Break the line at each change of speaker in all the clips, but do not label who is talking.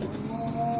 Thank you.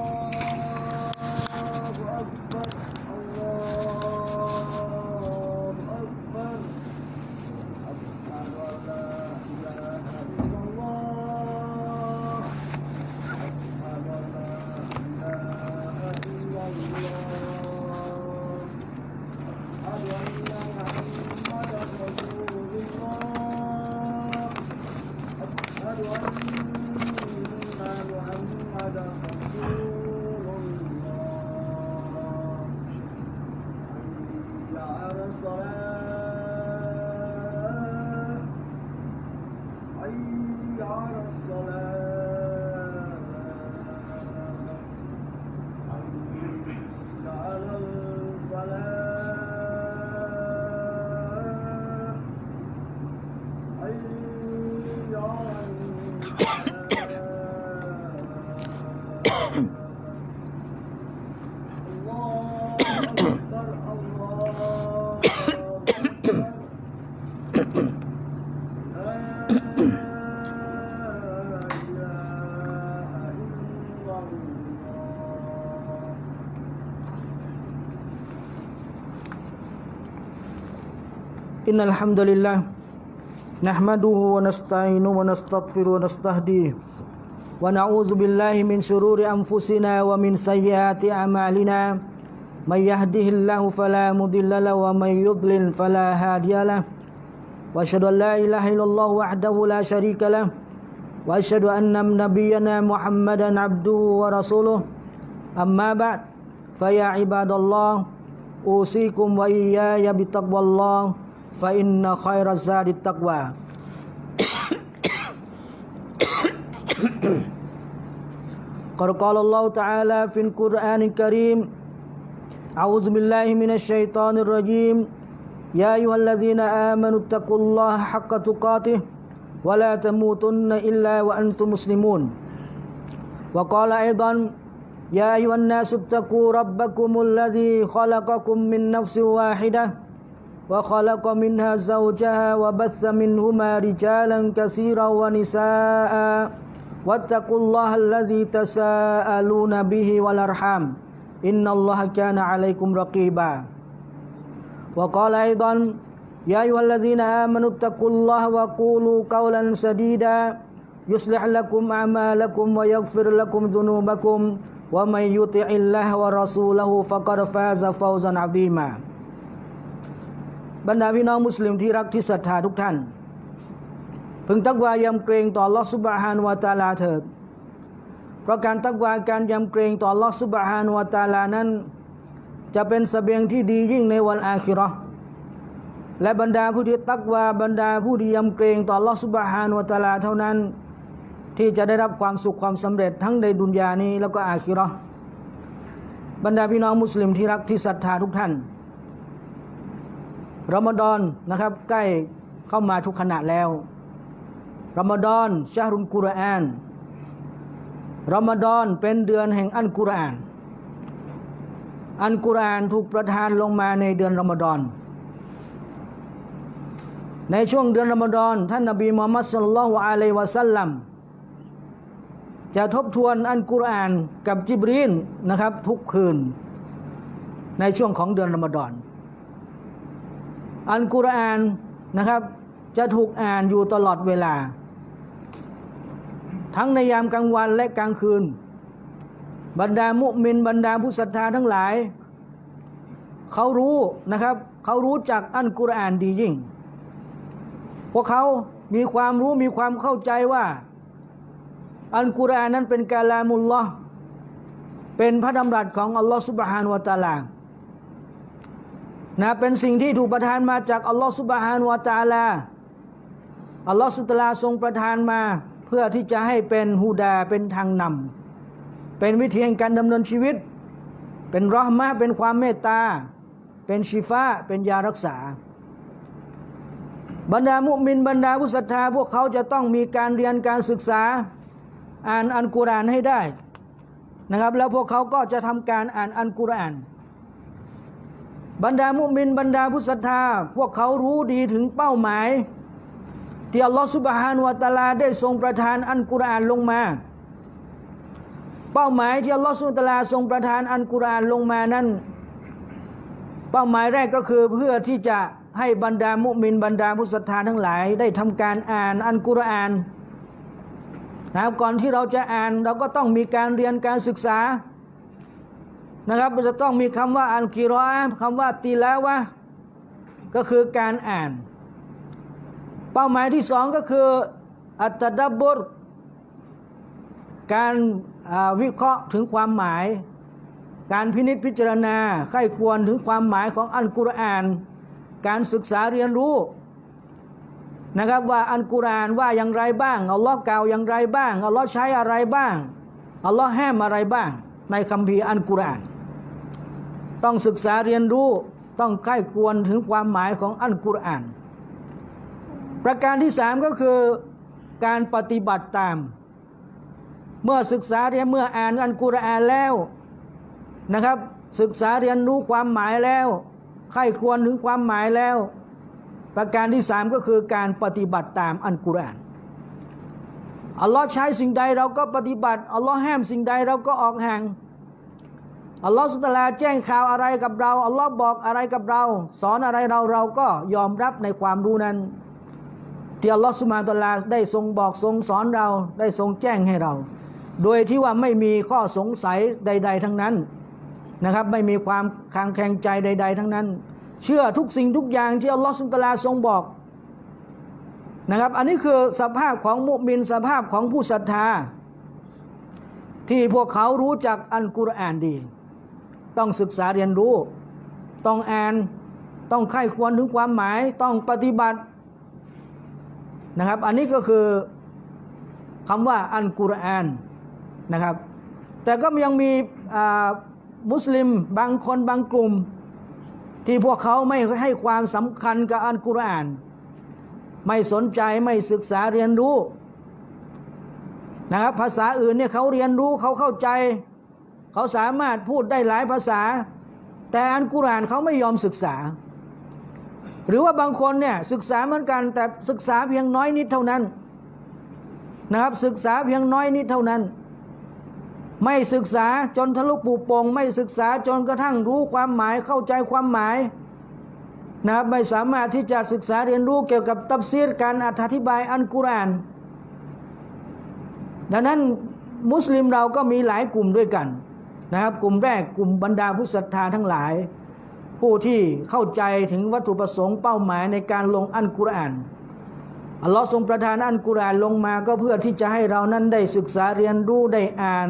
إن الحمد لله نحمده ونستعينه ونستغفره ونستهديه ونعوذ بالله من شرور أنفسنا ومن سيئات أعمالنا. من يهده الله فلا مضل له ومن يضلل فلا هادي له. وأشهد أن لا إله إلا الله وحده لا شريك له. وأشهد أن نبينا محمدا عبده ورسوله. أما بعد فيا عباد الله أوصيكم وإياي بتقوى الله. فإن خير الزاد التقوى. قد قال الله تعالى في القرآن الكريم أعوذ بالله من الشيطان الرجيم. يا أيها الذين آمنوا اتقوا الله حق تقاته ولا تموتن إلا وأنتم مسلمون. وقال أيضا يا أيها الناس اتقوا ربكم الذي خلقكم من نفس واحدة وخلق منها زوجها وبث منهما رجالا كثيرا ونساء. واتقوا الله الذي تساءلون به والأرحام. إن الله كان عليكم رقيبا. وقال أيضا يا أيها الذين آمنوا اتقوا الله وقولوا قولا سديدا. يصلح لكم أعمالكم ويغفر لكم ذنوبكم. ومن يطع الله ورسوله فقد فاز فوزا عظيما. บรรดาพี่น้องมุสลิมที่รักที่ศรัทธาทุกท่าน พึงตักวายำเกรงต่อลอสุบฮานวาตาลาเถิดเพราะการตักวาการยำเกรงต่อลอสุบฮานวาตาลานั้น จะเป็นสเสบียงที่ดียิ่งในวันอาคิราะห์และบรรดาผู้ที่ตักวาบรรดาผู้ที่ยำเกรงต่อลอสุบฮานวาตาลาเท่านั้น ที่จะได้รับความสุขความสำเร็จทั้งในดุนยานี้แล้วก็อาคิราะห์บรรดาพี่น้องมุสลิมที่รักที่ศรัทธาทุกท่าน รอมฎอนนะครับใกล้เข้ามาทุกขณะแล้วรอมฎอนชาฮรุนกุรอานรอมฎอนเป็นเดือนแห่งอันกุรอาน อันกุรอานถูกประทานลงมาในเดือนรอมฎอนในช่วงเดือนรอมฎอนท่านนบีมุฮัมมัดสุลลัลฮุอะลัยวะสัลลัมจะทบทวนอันกุรอานกับจิบรีนนะครับทุกคืน ในช่วงของเดือนรอมฎอน อันกุรอานนะครับ จะถูกอ่านอยู่ตลอดเวลา ทั้งในยามกลางวันและกลางคืน บรรดามุมินบรรดาผู้ศรัทธาทั้งหลาย เขารู้นะครับ เขารู้จักอันกุรอานดียิ่ง พวกเขามีความรู้มีความเข้าใจว่า อันกุรอานนั้นเป็นกาลามุลลอฮ์เป็นพระดำรัสของอัลลอฮ์สุบฮานวะตาลา นะเป็นสิ่งที่ถูกประทานมาจากอัลลอฮฺสุบฮานวะตาลาอัลลอฮฺสุตลาทรงประทานมาเพื่อที่จะให้เป็นฮูดาเป็นทางนำเป็นวิธีแห่งการดำเนินชีวิต เป็นรอห์มะเป็นความเมตตา เป็นชีฟาเป็นยารักษา บรรดามุมินบรรดาผู้ศรัทธา พวกเขาจะต้องมีการเรียนการศึกษาอ่านอันกุรอานให้ได้นะครับแล้วพวกเขาก็จะทำการอ่านอันกุรอาน บรรดามุมินบรรดาผู้ศรัทธา พวกเขารู้ดีถึงเป้าหมาย ที่อัลลอฮฺสุบฮานวะตาลาได้ทรงประทานอันกุรอานลงมา เป้าหมายที่อัลลอฮฺสุลตาราทรงประทานอันกุรอานลงมานั้น เป้าหมายแรกก็คือเพื่อที่จะให้บรรดามุมินบรรดาผู้ศรัทธาทั้งหลาย ได้ทำการอ่านอันกุรอานนะครับก่อนที่เราจะอ่านเราก็ต้องมีการเรียนการศึกษา นะครับจะต้องมีคำว่าอันกิรออะห์คำว่าตีแล้ววะก็คือการอ่าน เป้าหมายที่สองก็คือ อัตตดับบุรการวิเคราะห์ถึงความหมาย การพินิจพิจารณาใคร่ควรถึงความหมายของอัลกุรอาน การศึกษาเรียนรู้นะครับว่าอัลกุรอานว่าอย่างไรบ้างอัลลอฮ์กล่าวอย่างไรบ้างอัลลอฮ์ใช้อะไรบ้างอัลลอฮ์ห้ามอะไรบ้าง ในคัมภีร์อัลกุรอาน ต้องศึกษาเรียนรู้ต้องใคร่ควรถึงความหมายของอัลกุรอาน ประการที่สามก็คือการปฏิบัติตาม เมื่อศึกษาเรียนเมื่ออ่านอัลกุรอานแล้วนะครับ ศึกษาเรียนรู้ความหมายแล้วใคร่ควรถึงความหมายแล้ว ประการที่สามก็คือการปฏิบัติตามอัลกุรอาน อัลลอฮ์ใช้สิ่งใดเราก็ปฏิบัติอัลลอฮ์ห้ามสิ่งใดเราก็ออกห่างอัลลอฮ์สุตลาแจ้งข่าวอะไรกับเราอัลลอฮ์บอกอะไรกับเรา สอนอะไรเราเราก็ยอมรับในความรู้นั้นที่อัลลอฮฺสุบฮาตลาได้ทรงบอกทรงสอนเราได้ทรงแจ้งให้เรา โดยที่ว่าไม่มีข้อสงสัยใด ๆ ทั้งนั้นนะครับ ไม่มีความคางแคลงใจใด ๆ ทั้งนั้น เชื่อทุกสิ่งทุกอย่างที่อัลลอฮฺสุตะอาลาทรงบอก นะครับ อันนี้คือสภาพของมุมินสภาพของผู้ศรัทธา ที่พวกเขารู้จักอัลกุรอานดี ต้องศึกษาเรียนรู้ ต้องอ่านต้องใคร่ควรถึงความหมายต้องปฏิบัตินะครับ อันนี้ก็คือคำว่าอันกุรอานนะครับ แต่ก็ยังมีมุสลิมบางคนบางกลุ่ม ที่พวกเขาไม่ให้ความสำคัญกับอันกุรอาน ไม่สนใจไม่ศึกษาเรียนรู้นะครับภาษาอื่นเนี่ยเขาเรียนรู้เขาเข้าใจ เขาสามารถพูดได้หลายภาษา แต่อันกุรานเขาไม่ยอมศึกษา หรือว่าบางคนเนี่ยศึกษาเหมือนกันแต่ศึกษาเพียงน้อยนิดเท่านั้นนะครับศึกษาเพียงน้อยนิดเท่านั้น ไม่ศึกษาจนทะลุปูโปงไม่ศึกษาจนกระทั่งรู้ความหมายเข้าใจความหมาย นะครับไม่สามารถที่จะศึกษาเรียนรู้เกี่ยวกับตับซีรการอธิบายอันกุรอาน ดังนั้นมุสลิมเราก็มีหลายกลุ่มด้วยกันนะครับ กลุ่มแรกกลุ่มบรรดาผู้ศรัทธาทั้งหลาย ผู้ที่เข้าใจถึงวัตถุประสงค์เป้าหมายในการลงอันกุรอานอัลลอฮ์ทรงประทานอันกุรอานลงมาก็เพื่อที่จะให้เรานั้นได้ศึกษาเรียนรู้ได้อ่าน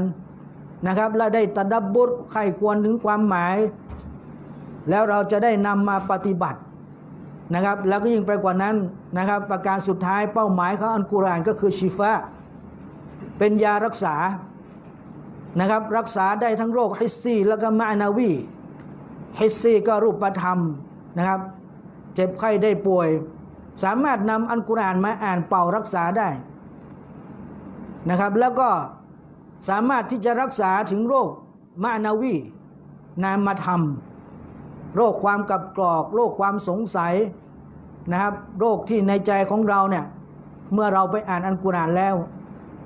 นะครับ และได้ตะดับบุตไข้ควรถึงความหมาย แล้วเราจะได้นำมาปฏิบัตินะครับ แล้วก็ยิ่งไปกว่านั้นนะครับ ประการสุดท้ายเป้าหมายของอันกุรานก็คือชิฟะเป็นยารักษานะครับ รักษาได้ทั้งโรคฮิสซีแล้วก็มานาวีฮิสซีก็รูปธรรมนะครับ เจ็บไข้ได้ป่วย สามารถนำอันกุรานมาอ่านเป่ารักษาได้นะครับ แล้วก็สามารถที่จะรักษาถึงโรคมานาวีนามธรรม โรคความกับกรอก โรคความสงสัยนะครับ โรคที่ในใจของเราเนี่ยเมื่อเราไปอ่านอันกุรอานแล้ว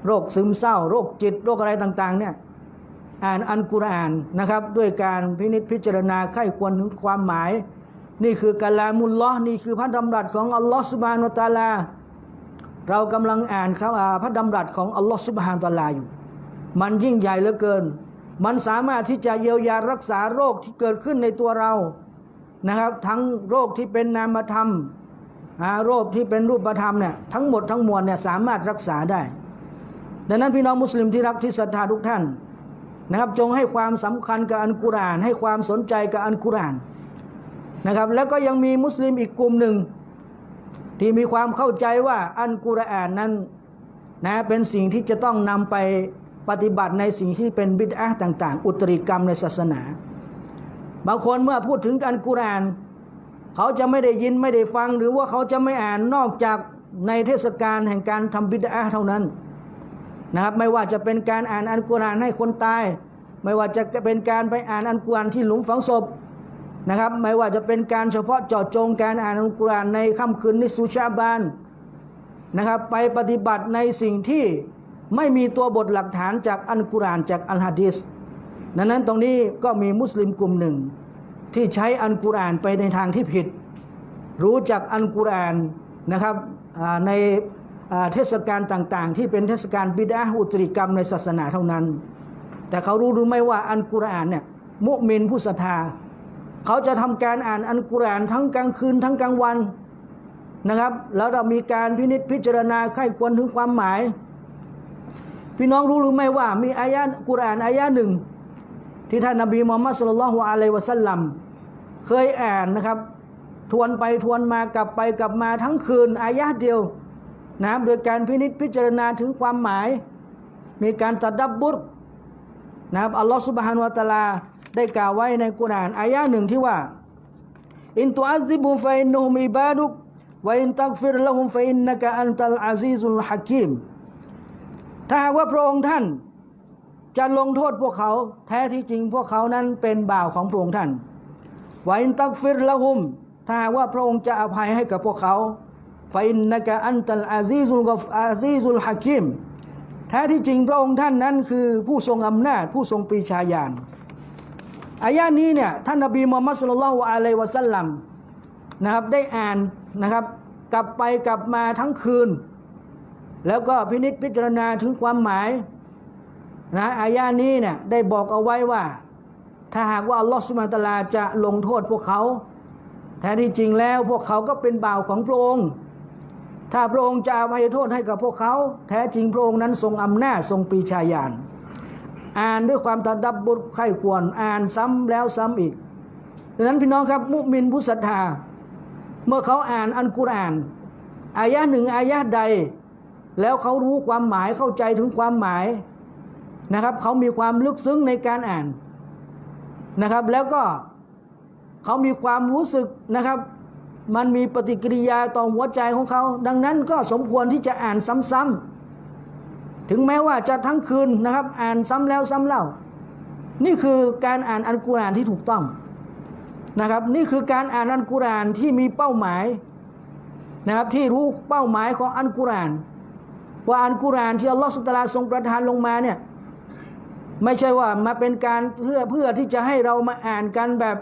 โรคซึมเศร้า โรคจิต โรคอะไรต่างๆเนี่ยอ่านอันกุรอานนะครับ ด้วยการพินิจพิจารณาไข้ควรถึงความหมาย นี่คือกาลามุลลอฮ์นี่คือพระดำรัสของอัลลอฮ์สุบฮานุตะอาลา เรากำลังอ่านเขาอ่าพระดำรัสของอัลลอฮ์สุบฮานุตะอาลาอยู่ มันยิ่งใหญ่เหลือเกิน มันสามารถที่จะเยียวยารักษาโรคที่เกิดขึ้นในตัวเรานะครับ ทั้งโรคที่เป็นนามธรรมโรคที่เป็นรูปธรรมเนี่ยทั้งหมดทั้งมวลเนี่ยสามารถรักษาได้ ดังนั้นพี่น้องมุสลิมที่รักที่ศรัทธาทุกท่านนะครับ จงให้ความสำคัญกับอันกุรอาน ให้ความสนใจกับอันกุรอานนะครับ แล้วก็ยังมีมุสลิมอีกกลุ่มหนึ่ง ที่มีความเข้าใจว่าอันกุรอานนั้นนะเป็นสิ่งที่จะต้องนำไป ปฏิบัติในสิ่งที่เป็นบิดอะต่าง ๆ อุตริกรรมในศาสนา บางคนเมื่อพูดถึงอันกุราน เขาจะไม่ได้ยินไม่ได้ฟัง หรือว่าเขาจะไม่อ่านนอกจากในเทศกาลแห่งการทำบิดอะเท่านั้นนะครับไม่ว่าจะเป็นการอ่านอันกุรานให้คนตาย ไม่ว่าจะเป็นการไปอ่านอันกุรานที่หลุมฝังศพนะครับ ไม่ว่าจะเป็นการเฉพาะเจาะจงการอ่านอันกุรานในค่ำคืนนิสุชาบานนะครับ ไปปฏิบัติในสิ่งที่ ไม่มีตัวบทหลักฐานจากอัลกุรานจากอัลฮะดีษดังนั้นตรงนี้ก็มีมุสลิมกลุ่มหนึ่ง ที่ใช้อัลกุรานไปในทางที่ผิด รู้จักอัลกุรานนะครับในเทศกาลต่างๆ ที่เป็นเทศกาลบิดาอุตริกรรมในศาสนาเท่านั้น แต่เขารู้หรือไม่ว่าอัลกุรานเนี่ยมุมินผู้ศรัทธา เขาจะทำการอ่านอัลกุรานทั้งกลางคืนทั้งกลางวันนะครับ แล้วเรามีการพินิจพิจารณาไข้ควรถึงความหมาย พี่น้องรู้หรือไม่ว่า มีอายะห์กุรานอายะห์หนึ่ง ที่ท่านนบีมุฮัมมัดสุลลัลฮุอะลัยวะสัลลัมเคยอ่านนะครับ ทวนไปทวนมากลับไปกลับมาทั้งคืนอายะห์เดียวนะครับโดยการพินิจพิจารณาถึงความหมาย มีการตัดดับบุรนะครับอัลลอฮฺสุบฮานุวะตะอาลาได้กล่าวไว้ในกุรานอายะห์หนึ่งที่ว่าอินตุอัซซิบุฟะอินนุฮุมอิบาดุกวะอินตักฟิรละฮุมฟะอินนะกะอันตัลอาซีซุลฮะกีม ถ้าหากว่าพระองค์ท่านจะลงโทษพวกเขา แท้ที่จริงพวกเขานั้นเป็นบ่าวของพระองค์ท่านวาอินตักฟิรละหุม ถ้าหากว่าพระองค์จะอภัยให้กับพวกเขาฟาอินนกะอันตัลอาซีซุลกอฟอาซีซุลฮะกิมแท้ที่จริงพระองค์ท่านนั้นคือผู้ทรงอำนาจผู้ทรงปรีชาญาณอายะนี้เนี่ยท่านนบีมุฮัมมัดสุลลัลลอฮุอะลัยวะสัลลัมนะครับได้อ่านนะครับ กลับไปกลับมาทั้งคืน แล้วก็พินิจพิจารณาถึงความหมายนะอายานี้เนี่ยได้บอกเอาไว้ว่า ถ้าหากว่าอัลลอฮฺสุบฮานตะอาลาจะลงโทษพวกเขาแท้ที่จริงแล้วพวกเขาก็เป็นบ่าวของพระองค์ถ้าพระองค์จะอภัยโทษให้กับพวกเขา แท้จริงพระองค์นั้นทรงอำนาจทรงปรีชาญาณอ่านด้วยความตะดับบุรไข้ควรอ่านซ้ำแล้วซ้ำอีกดังนั้นพี่น้องครับมุมินผู้ศรัทธา เมื่อเขาอ่านอัลกุรอาน อายะหนึ่งอายะใด แล้วเขารู้ความหมายเข้าใจถึงความหมายนะครับเขามีความลึกซึ้งในการอ่านนะครับ แล้วก็เขามีความรู้สึกนะครับ มันมีปฏิกิริยาต่อหัวใจของเขา ดังนั้นก็สมควรที่จะอ่านซ้ำๆถึงแม้ว่าจะทั้งคืนนะครับ อ่านซ้ำแล้วซ้ำเล่า นี่คือการอ่านอัลกุรอานที่ถูกต้องนะครับ นี่คือการอ่านอัลกุรอานที่มีเป้าหมายนะครับที่รู้เป้าหมายของอัลกุรอาน ว่าอันกุรานที่อัลลอฮฺสุตลาทรงประทานลงมาเนี่ยไม่ใช่ว่ามาเป็นการเพื่อเพื่อที่จะให้เรามาอ่านกันแบบ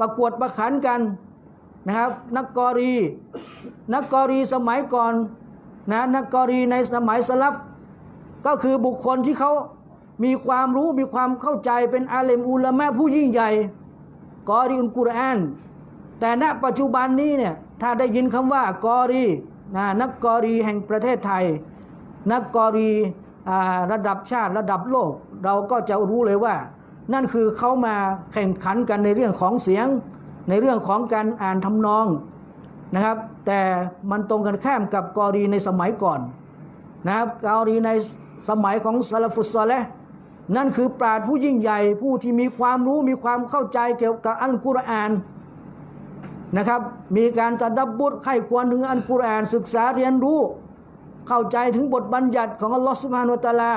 ประกวดประขันกันนะครับ นักกอรี นักกอรีสมัยก่อนนะนักกอรีในสมัยสลับก็คือบุคคลที่เขามีความรู้มีความเข้าใจเป็นอาเลมอุลามะผู้ยิ่งใหญ่กอรีอุลกุรอาน แต่ณปัจจุบันนี้เนี่ยถ้าได้ยินคำว่ากอรี นะนักกอรีแห่งประเทศไทย นักกอรีระดับชาติระดับโลก เราก็จะรู้เลยว่า นั่นคือเขามาแข่งขันกันในเรื่องของเสียง ในเรื่องของการอ่านทำนองนะครับ แต่มันตรงกันข้ามกับกอรีในสมัยก่อนนะครับกอรีในสมัยของซาลฟุตซอลและนั่นคือปราดผู้ยิ่งใหญ่ผู้ที่มีความรู้มีความเข้าใจเกี่ยวกับอัลกุรอาน นะครับ มีการตะดับบุตรไข้ควรถึงอันกุรอานศึกษาเรียนรู้ เข้าใจถึงบทบัญญัติของอัลลอฮฺสุบฮานุวะตะอาลา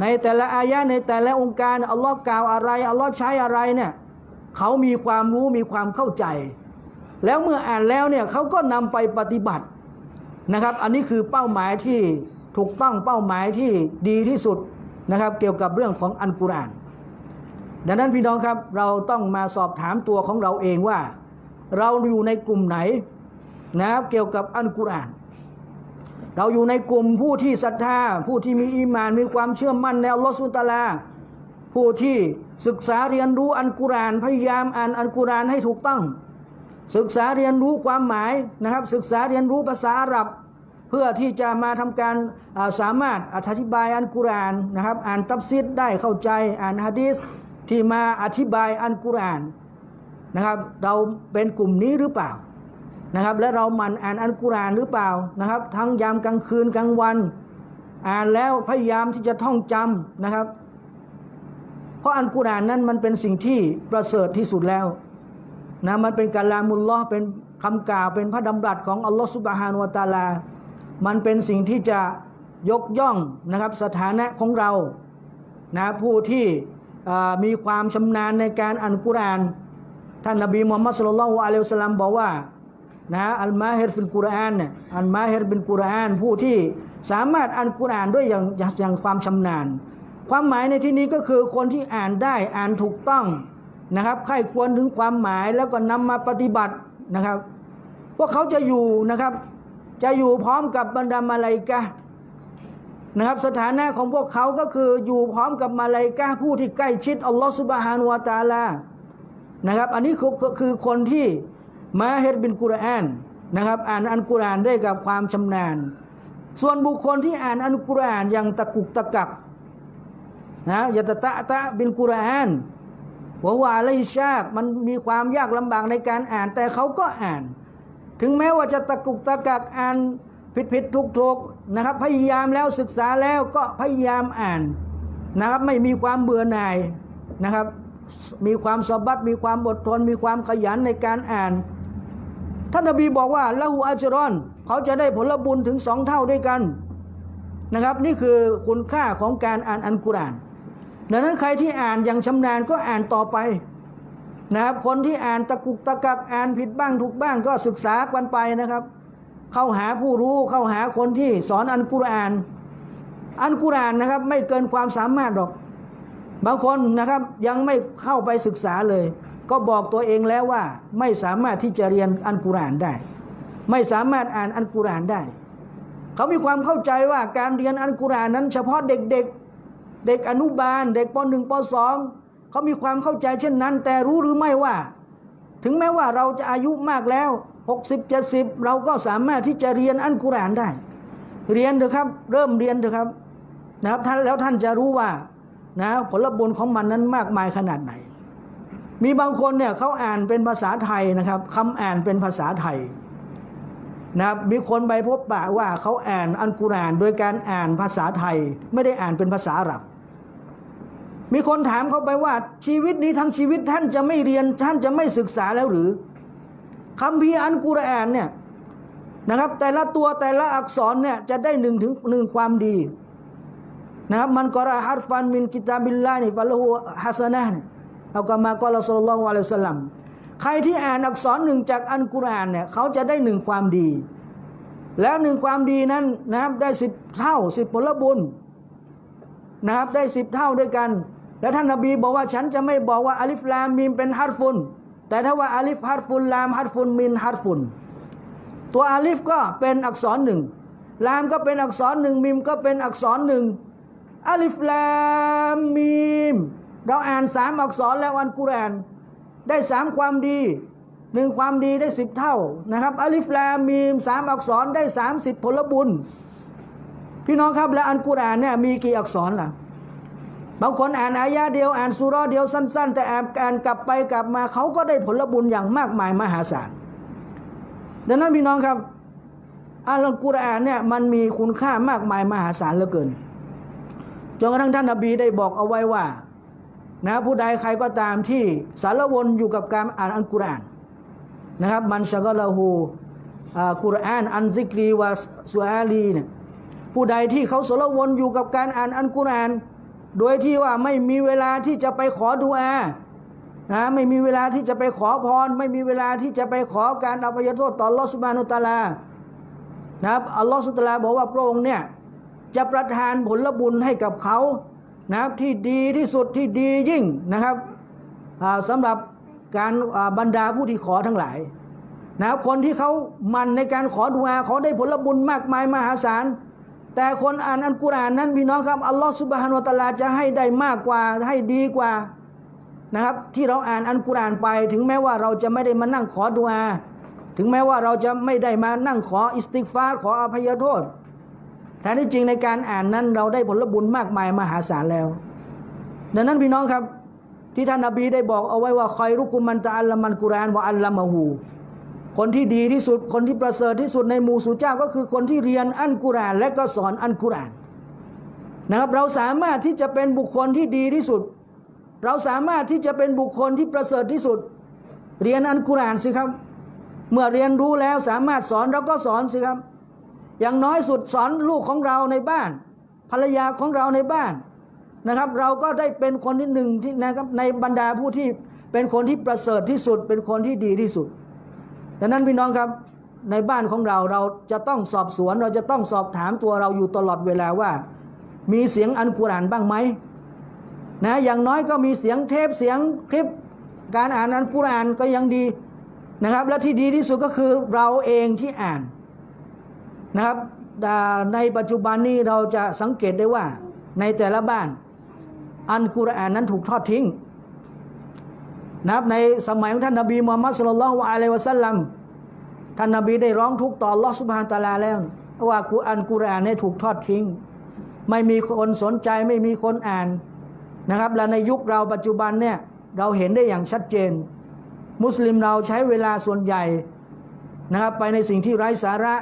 ในแต่ละอายะในแต่ละองค์การอัลลอฮ์กล่าวอะไรอัลลอฮ์ใช้อะไรเนี่ยเขามีความรู้มีความเข้าใจ แล้วเมื่ออ่านแล้วเนี่ยเขาก็นำไปปฏิบัตินะครับ อันนี้คือเป้าหมายที่ถูกต้องเป้าหมายที่ดีที่สุดนะครับ เกี่ยวกับเรื่องของอันกุรอาน ดังนั้นพี่น้องครับเราต้องมาสอบถามตัวของเราเองว่า เราอยู่ในกลุ่มไหนนะครับเกี่ยวกับอัลกุรอาน เราอยู่ในกลุ่มผู้ที่ศรัทธา ผู้ที่มีอีมาน มีความเชื่อมั่นในอัลลอฮฺสุลตาลา ผู้ที่ศึกษาเรียนรู้อัลกุรอาน พยายามอ่านอัลกุรอานให้ถูกต้อง ศึกษาเรียนรู้ความหมายนะครับ ศึกษาเรียนรู้ภาษาอาหรับ เพื่อที่จะมาทำการสามารถอธิบายอัลกุรอานนะครับ อ่านตัฟซีดได้เข้าใจ อ่านฮะดีษที่มาอธิบายอัลกุรอาน นะครับ เราเป็นกลุ่มนี้หรือเปล่านะครับ และเราหมันอ่านอัลกุรอานหรือเปล่านะครับ ทั้งยามกลางคืนกลางวัน อ่านแล้วพยายามที่จะท่องจำนะครับ เพราะอัลกุรอานนั้นมันเป็นสิ่งที่ประเสริฐที่สุดแล้วนะมันเป็นกาลามุลลอฮ์เป็นคำกล่าวเป็นพระดำรัสของอัลลอฮฺสุบฮานุวตาลา มันเป็นสิ่งที่จะยกย่องนะครับสถานะของเรานะผู้ที่มีความชำนาญในการอ่านกุรอาน ท่านนบีมุฮัมมัดสุลลัลลอฮุอะลัยฮิสลลัมบอกว่านะอัลมาฮิรฟิลกุรอานเนี่ยอัลมาฮิรเป็นกุรอานผู้ที่สามารถอ่านกุรอานด้วยอย่างอย่างความชำนาญ ความหมายในที่นี้ก็คือคนที่อ่านได้อ่านถูกต้องนะครับใครควรถึงความหมายแล้วก็นำมาปฏิบัตินะครับพวกเขาจะอยู่นะครับ จะอยู่พร้อมกับบรรดามาลาอิกะนะครับสถานะของพวกเขาก็คืออยู่พร้อมกับมาลาอิกะผู้ที่ใกล้ชิดอัลลอฮฺสุบฮานุวาตาลา นะครับ อันนี้คือคือคนที่มาเฮดบินกุรอานนะครับ อ่านอันกุรอานได้กับความชำนาญ ส่วนบุคคลที่อ่านอันกุรอานอย่างตะกุกตะกักนะยะตะตะตะบินกุรอานวะวาอะลัยฮิชากมันมีความยากลำบากในการอ่าน แต่เขาก็อ่าน ถึงแม้ว่าจะตะกุกตะกักอ่านผิดผิดทุกทุกนะครับ พยายามแล้วศึกษาแล้วก็พยายามอ่านนะครับ ไม่มีความเบื่อหน่ายนะครับ มีความสบัดมีความอดทน มีความขยันในการอ่าน ท่านนบีบอกว่าละหูอัจรอน เขาจะได้ผลบุญถึงสองเท่าด้วยกันนะครับ นี่คือคุณค่าของการอ่านอันกุราน ดังนั้นใครที่อ่านอย่างชำนาญก็อ่านต่อไปนะครับคนที่อ่านตะกุกตะกักอ่านผิดบ้างถูกบ้างก็ศึกษากันไปนะครับ เข้าหาผู้รู้เข้าหาคนที่สอนอันกุราน อันกุรานนะครับ ไม่เกินความสามารถหรอก บางคนนะครับยังไม่เข้าไปศึกษาเลย ก็บอกตัวเองแล้วว่าไม่สามารถที่จะเรียนอันกุรานได้ ไม่สามารถอ่านอันกุรานได้ เขามีความเข้าใจว่าการเรียนอันกุรานนั้น เฉพาะเด็กๆเด็กอนุบาล เด็กปหนึ่งปสองเขามีความเข้าใจเช่นนั้น แต่รู้หรือไม่ว่า ถึงแม้ว่าเราจะอายุมากแล้ว 60 70 เราก็สามารถที่จะเรียนอันกุรานได้ เรียนเถอะครับ เริ่มเรียนเถอะครับนะครับท่านแล้วท่านจะรู้ว่า นะผลบุญของมันนั้นมากมายขนาดไหน มีบางคนเนี่ยเขาอ่านเป็นภาษาไทยนะครับคำอ่านเป็นภาษาไทยนะครับมีคนไปพบปะว่าเขาอ่านอันกุรอานโดยการอ่านภาษาไทยไม่ได้อ่านเป็นภาษาอาหรับ มีคนถามเขาไปว่าชีวิตนี้ทั้งชีวิตท่านจะไม่เรียนท่านจะไม่ศึกษาแล้วหรือคำพีอันกุรอานเนี่ยนะครับแต่ละตัวแต่ละอักษรเนี่ยจะได้หนึ่งถึงหนึ่งความดี นะครับมันกราฮัรฟันมินกิตาบิลลานี่ฟัลหูฮัสนะเนี่ยเอากามากอลสุลลัลลอฮุอะลัยฮิสลลัมใครที่อ่านอักษรหนึ่งจากอันกุรอานเนี่ยเขาจะได้หนึ่งความดี แล้วหนึ่งความดีนั้นนะครับได้สิบเท่าสิบผลบุญนะครับได้สิบเท่าด้วยกัน แล้วท่านนบีบอกว่าฉันจะไม่บอกว่าอาลิฟลามมีมเป็นฮัรฟุน แต่ถ้าว่าอาลิฟฮัรฟุนลามฮัรฟุนมินฮัรฟุน ตัวอาลิฟก็เป็นอักษรหนึ่งลามก็เป็นอักษรหนึ่งมิมก็เป็นอักษรหนึ่ง อาลิฟลามมีม เราอ่านสามอักษรแล้วอันกุราน ได้สามความดีหนึ่งความดีได้สิบเท่านะครับอาลิฟลามมีมสามอักษรได้สามสิบผลบุญ พี่น้องครับแล้วอันกุรานเนี่ยมีกี่อักษรล่ะบางคนอ่านอายะเดียวอ่านสุรเดียวสั้น ๆ แต่อ่านอ่านกลับไปกลับมาเขาก็ได้ผลบุญอย่างมากมายมหาศาลดังนั้นพี่น้องครับอัลกุรอานเนี่ยมันมีคุณค่ามากมายมหาศาลเหลือเกิน จนกระทั่งท่านนบีได้บอกเอาไว้ว่า นะผู้ใดใครก็ตามที่สารวนอยู่กับการอ่านอัลกุรอานนะครับ มันชะกะละหูกุรอานอันซิกรีวาสุอาลีเนี่ยผู้ใดที่เขาสารวนอยู่กับการอ่านอัลกุรอาน โดยที่ว่าไม่มีเวลาที่จะไปขอดุอานะไม่มีเวลาที่จะไปขอพร ไม่มีเวลาที่จะไปขอการอภัยโทษต่ออัลลอฮฺสุบานุตาลานะครับอัลลอฮฺสุตาลาบอกว่าพระองค์เนี่ย จะประทานผลบุญให้กับเขานะครับที่ดีที่สุดที่ดียิ่งนะครับอ่าสำหรับการบรรดาผู้ที่ขอทั้งหลายนะครับคนที่เขามันในการขอดุอาเขาได้ผลบุญมากมายมหาศาลแต่คนอ่านอัลกุรอานนั้นพี่น้องครับอัลลอฮฺสุบฮานุวตะอาลาจะให้ได้มากกว่าให้ดีกว่านะครับ ที่เราอ่านอัลกุรอานไป ถึงแม้ว่าเราจะไม่ได้มานั่งขอดุอาถึงแม้ว่าเราจะไม่ได้มานั่งขออิสติกฟาร์ขออภัยโทษ แท้ที่จริงในการอ่านนั้นเราได้ผลบุญมากมายมหาศาลแล้ว ดังนั้นพี่น้องครับ ที่ท่านนบีได้บอกเอาไว้ว่าคอยรุกุมันตะอัลละมันกุรานวะอัลละมะฮูคนที่ดีที่สุดคนที่ประเสริฐที่สุดในหมู่สู่เจ้าก็คือคนที่เรียนอันกุรานและก็สอนอันกุรานนะครับเราสามารถที่จะเป็นบุคคลที่ดีที่สุด เราสามารถที่จะเป็นบุคคลที่ประเสริฐที่สุด เรียนอันกุรานสิครับ เมื่อเรียนรู้แล้วสามารถสอนเราก็สอนสิครับ อย่างน้อยสุดสอนลูกของเราในบ้าน ภรรยาของเราในบ้านนะครับ เราก็ได้เป็นคนที่หนึ่งที่นะครับในบรรดาผู้ที่เป็นคนที่ประเสริฐที่สุด เป็นคนที่ดีที่สุดดังนั้นพี่น้องครับในบ้านของเราเราจะต้องสอบสวน เราจะต้องสอบถามตัวเราอยู่ตลอดเวลาว่า มีเสียงอันกุรานบ้างไหมนะอย่างน้อยก็มีเสียงเทปเสียงคลิปการอ่านอันกุรานก็ยังดีนะครับ และที่ดีที่สุดก็คือเราเองที่อ่าน นะครับในปัจจุบันนี้เราจะสังเกตได้ว่าในแต่ละบ้าน อันกุรอานนั้นถูกทอดทิ้งนะครับในสมัยของท่านนบีมูฮัมมัดสุลลัลลอฮุอะลัยวะสัลลัมท่านนบีได้ร้องทุกข์ต่อลอสุบฮานตาลาแล้ว ว่ากุรอานกุรอานเนี่ยถูกทอดทิ้ง ไม่มีคนสนใจไม่มีคนอ่านนะครับ และในยุคเราปัจจุบันเนี่ยเราเห็นได้อย่างชัดเจน มุสลิมเราใช้เวลาส่วนใหญ่นะครับไปในสิ่งที่ไร้สาระ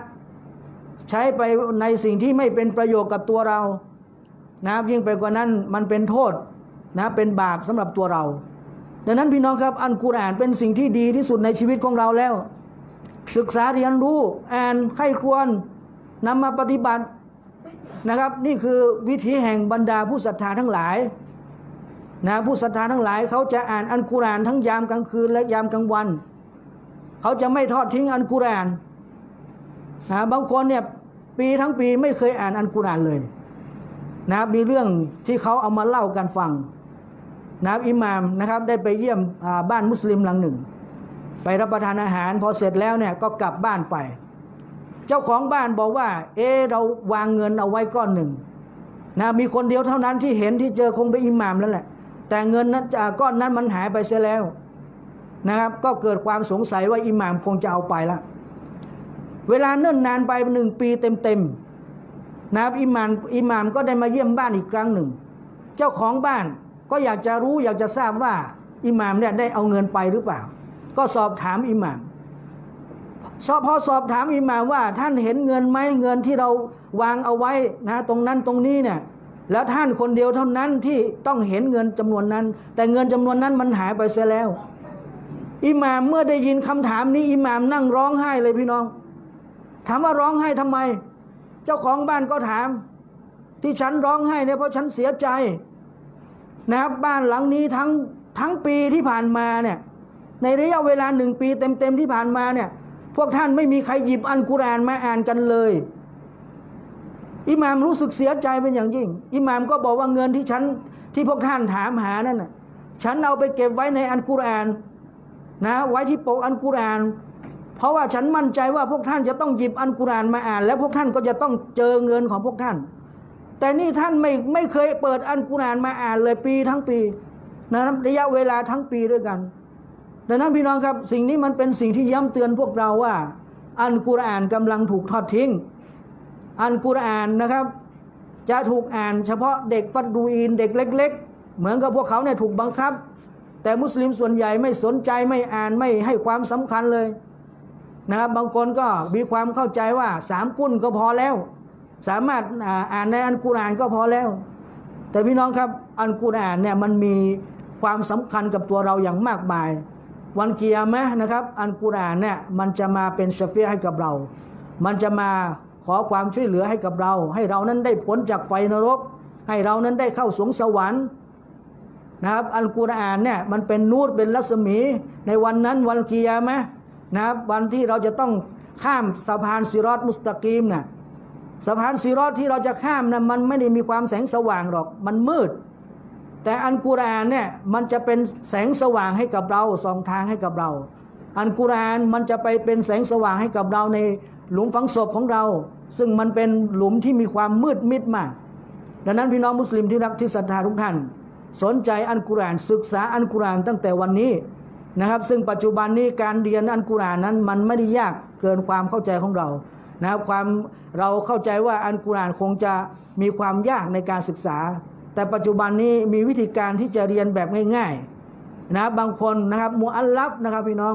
ใช้ไปในสิ่งที่ไม่เป็นประโยชน์กับตัวเรานะครับยิ่งไปกว่านั้นมันเป็นโทษนะเป็นบาปสำหรับตัวเรา ดังนั้นพี่น้องครับ อันกุรอานเป็นสิ่งที่ดีที่สุดในชีวิตของเราแล้ว ศึกษาเรียนรู้อ่านไข้ควรนำมาปฏิบัตินะครับ นี่คือวิธีแห่งบรรดาผู้ศรัทธาทั้งหลายนะผู้ศรัทธาทั้งหลายเขาจะอ่านอันกุรอานทั้งยามกลางคืนและยามกลางวัน เขาจะไม่ทอดทิ้งอันกุรอาน นะบางคนเนี่ยปีทั้งปีไม่เคยอ่านอันกุรอานเลยนะมีเรื่องที่เขาเอามาเล่ากันฟังนะอิหมามนะครับได้ไปเยี่ยมบ้านมุสลิมหลังหนึ่ง ไปรับประทานอาหารพอเสร็จแล้วเนี่ยก็กลับบ้านไป เจ้าของบ้านบอกว่า เออเราวางเงินเอาไว้ก้อนหนึ่งนะมีคนเดียวเท่านั้นที่เห็นที่เจอคงเป็นอิหมามแล้วแหละ แต่เงินนั้นอ่าก้อนนั้นมันหายไปเสียแล้วนะครับ ก็เกิดความสงสัยว่าอิหมามคงจะเอาไปละ เวลาเนิ่นนานไปหนึ่งปีเต็มๆนะครับอิหมามอิหมามก็ได้มาเยี่ยมบ้านอีกครั้งหนึ่ง เจ้าของบ้านก็อยากจะรู้อยากจะทราบว่าอิหมามเนี่ยได้เอาเงินไปหรือเปล่า ก็สอบถามอิหมามสอบพอสอบถามอิหมามว่า ท่านเห็นเงินไหมเงินที่เราวางเอาไว้นะตรงนั้นตรงนี้เนี่ยแล้วท่านคนเดียวเท่านั้นที่ต้องเห็นเงินจำนวนนั้น แต่เงินจำนวนนั้นมันหายไปเสียแล้วอิหมามเมื่อได้ยินคำถามนี้อิหมามนั่งร้องไห้เลยพี่น้อง ถามว่าร้องไห้ทำไม เจ้าของบ้านก็ถาม ที่ฉันร้องไห้เนี่ยเพราะฉันเสียใจนะครับบ้านหลังนี้ทั้งทั้งปีที่ผ่านมาเนี่ยในระยะเวลาหนึ่งปีเต็มๆที่ผ่านมาเนี่ยพวกท่านไม่มีใครหยิบอันกุรานมาอ่านกันเลย อิหมามรู้สึกเสียใจเป็นอย่างยิ่ง อิหมามก็บอกว่าเงินที่ฉันที่พวกท่านถามหานั่นน่ะฉันเอาไปเก็บไว้ในอันกุรานนะไว้ที่โปกอันกุรอาน เพราะว่าฉันมั่นใจว่าพวกท่านจะต้องหยิบอันกุรานมาอ่าน แล้วพวกท่านก็จะต้องเจอเงินของพวกท่าน แต่นี่ท่านไม่ไม่เคยเปิดอันกุรานมาอ่านเลยปีทั้งปีนะครับระยะเวลาทั้งปีด้วยกัน ดังนั้นพี่น้องครับสิ่งนี้มันเป็นสิ่งที่ย้ำเตือนพวกเราว่า อันกุรานกำลังถูกทอดทิ้ง อันกุรานนะครับ จะถูกอ่านเฉพาะเด็กฟัดดูอินเด็กเล็ก ๆ เหมือนกับพวกเขาเนี่ยถูกบังคับ แต่มุสลิมส่วนใหญ่ไม่สนใจไม่อ่านไม่ให้ความสำคัญเลย นะครับบางคนก็มีความเข้าใจว่าสามกุ่นก็พอแล้ว สามารถอ่านในอันกุรอานก็พอแล้ว แต่พี่น้องครับอันกุรอานเนี่ยมันมีความสำคัญกับตัวเราอย่างมากมาย วันเกียร์มะห์นะครับ อันกุรอานเนี่ยมันจะมาเป็นชเฟีให้กับเรา มันจะมาขอความช่วยเหลือให้กับเรา ให้เรานั้นได้พ้นจากไฟนรก ให้เรานั้นได้เข้าสวงสวรรค์นะครับอันกุรอานเนี่ยมันเป็นนูรเป็นรัศมีในวันนั้นวันเกียร์มะห์ นะครับวันที่เราจะต้องข้ามสะพานซิรอตมุสตะกีมน่ะสะพานซีรอดที่เราจะข้ามนะมันไม่ได้มีความแสงสว่างหรอก มันมืด แต่อันกุรานเนี่ยมันจะเป็นแสงสว่างให้กับเราสองทางให้กับเรา อันกุรานมันจะไปเป็นแสงสว่างให้กับเราในหลุมฝังศพของเรา ซึ่งมันเป็นหลุมที่มีความมืดมิดมาก ดังนั้นพี่น้องมุสลิมที่รักที่ศรัทธาทุกท่าน สนใจอันกุรานศึกษาอันกุรานตั้งแต่วันนี้ นะครับ ซึ่งปัจจุบันนี้การเรียนอันกุรอานนั้น มันไม่ได้ยากเกินความเข้าใจของเรานะครับความเราเข้าใจว่าอันกุรอานคงจะมีความยากในการศึกษา แต่ปัจจุบันนี้มีวิธีการที่จะเรียนแบบง่ายๆนะบางคนนะครับมูอัลลัฟนะครับพี่น้อง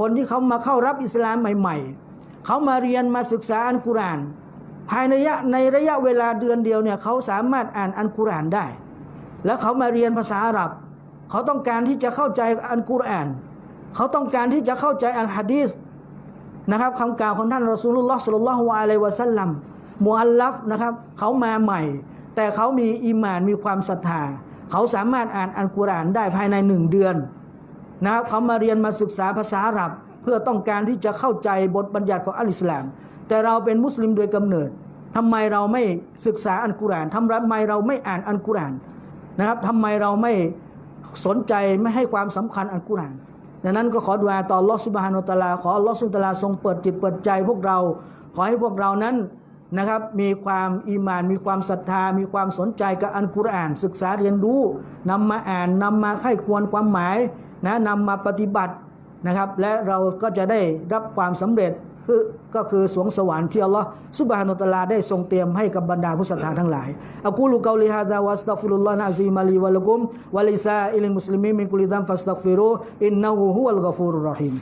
คนที่เขามาเข้ารับอิสลามใหม่ ๆเขามาเรียนมาศึกษาอันกุรอานภายในระยะในระยะเวลาเดือนเดียวเนี่ยเขาสามารถอ่านอันกุรอานได้ แล้วเขามาเรียนภาษาอาหรับ เขาต้องการที่จะเข้าใจอันกุรอาน เขาต้องการที่จะเข้าใจอัลฮะดีษนะครับคำกล่าวของท่านรอซูลุลลอฮ์สุลลัลฮุอะลัยวะสัลลัมมูอัลลัฟนะครับเขามาใหม่ แต่เขามีอีหมานมีความศรัทธา เขาสามารถอ่านอัลกุรอานได้ภายในหนึ่งเดือนนะครับเขามาเรียนมาศึกษาภาษาอาหรับ เพื่อต้องการที่จะเข้าใจบทบัญญัติของอัลอิสลาม แต่เราเป็นมุสลิมโดยกำเนิดทำไมเราไม่ศึกษาอัลกุรอานทำไมเราไม่อ่านอัลกุรอานนะครับทำไมเราไม่ สนใจไม่ให้ความสำคัญอัลกุรอานดังนั้นก็ขอดุอาต่อลอสุบฮานุตลา ขอลอสุนตลาทรงเปิดจิตเปิดใจพวกเรา ขอให้พวกเรานั้นนะครับ มีความอีมาน มีความศรัทธา มีความสนใจกับอัลกุรอาน ศึกษาเรียนรู้นำมาอ่านนำมาไข้ควรความหมายนะนำมาปฏิบัตินะครับ และเราก็จะได้รับความสำเร็จ คือก็คือสวงสวรรค์ที่อัลลอฮ์สุบฮานุตะลาได้ทรงเตรียมให้กับบรรดาผู้ศรัทธาทั้งหลายอักูลูกาลิฮาซาวัสตัฟิรุลลอฮ์นะซีมาลีวะลกุมวะลิซาอิลิมุสลิมีมินกุลิดัมฟัสตัฆฟิรูอินนะฮูฮุวัลกอฟูรุรรฮีม